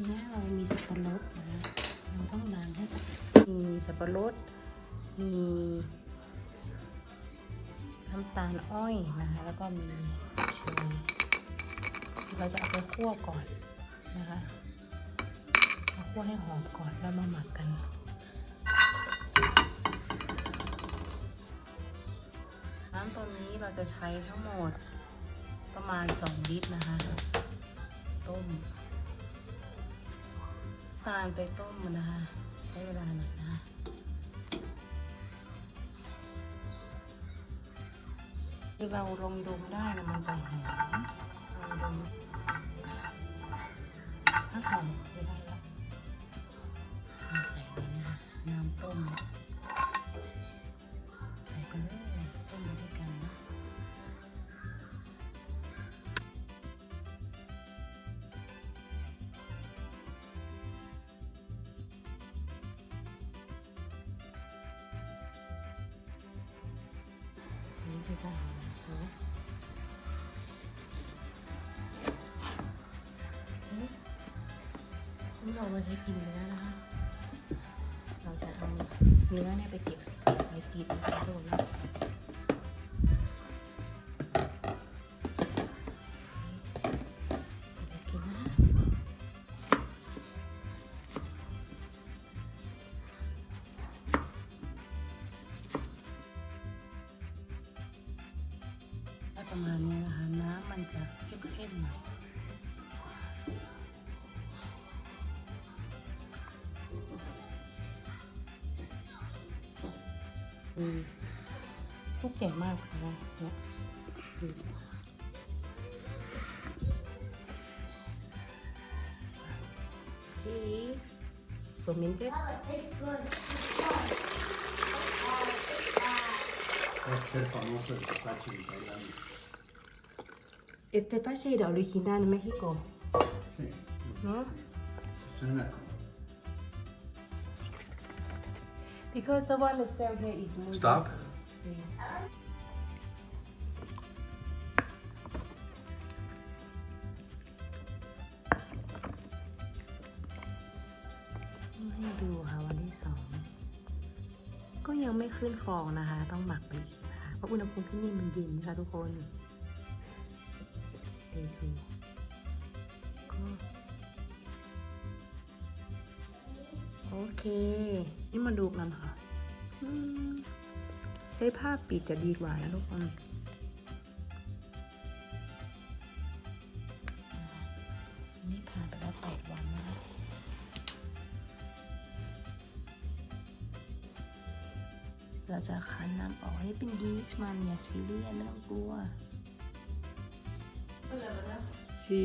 นนี้เรามีสับปะรดนะ เราต้องล้างให้สับมีสับปะรด มีน้ำตาลอ้อยนะคะ แล้วก็มีเชยเราจะเอาไปคั่วก่อนนะคะเอาคั่วให้หอมก่อนแล้วมาหมักกันน้ำตัวนี้เราจะใช้ทั้งหมดประมาณ 2 ลิตรนะคะ ต้ม ตาลไปต้มมันนะคะ ใช้เวลาหน่อยนะคะที่เราลงดมได้นะมันจะหอมลงดมถ้าหอมไม่ได้ นี่ก็จะหอมจ้ะนี่เราไปให้กินเนื้อนะคะ เราจะเอาเนื้อเนี่ยไปเก็บไปกินนะคะทุกคนนะ ประมาณนี้นะคะ น้ำมันจะเข้มๆหน่อยอืมลูกใหญ่มากนะคะเนี่ยอืม y comience. Es famoso el tepache en Tailandia. Este pache era original en México, Sí, ¿no? suena como... Because the one that sell here is noodles. Stop. Sí. ให้ดูค่ะวันที่สองก็ยังไม่ขึ้นฟองนะคะ ต้องหมักไปอีกนะคะ เพราะอุณหภูมิที่นี่มันเย็นค่ะทุกคนเดทูก็โอเค นี่มาดูกันค่ะใช้ผ้าปิดจะดีกว่านะทุกคนนนี่ผ่านไปแล้วแปดวันนะ เราจะคั้นน้ำออกให้เป็นยีสต์มันอย่าซีเรียสไม่ต้องกลัว Sí,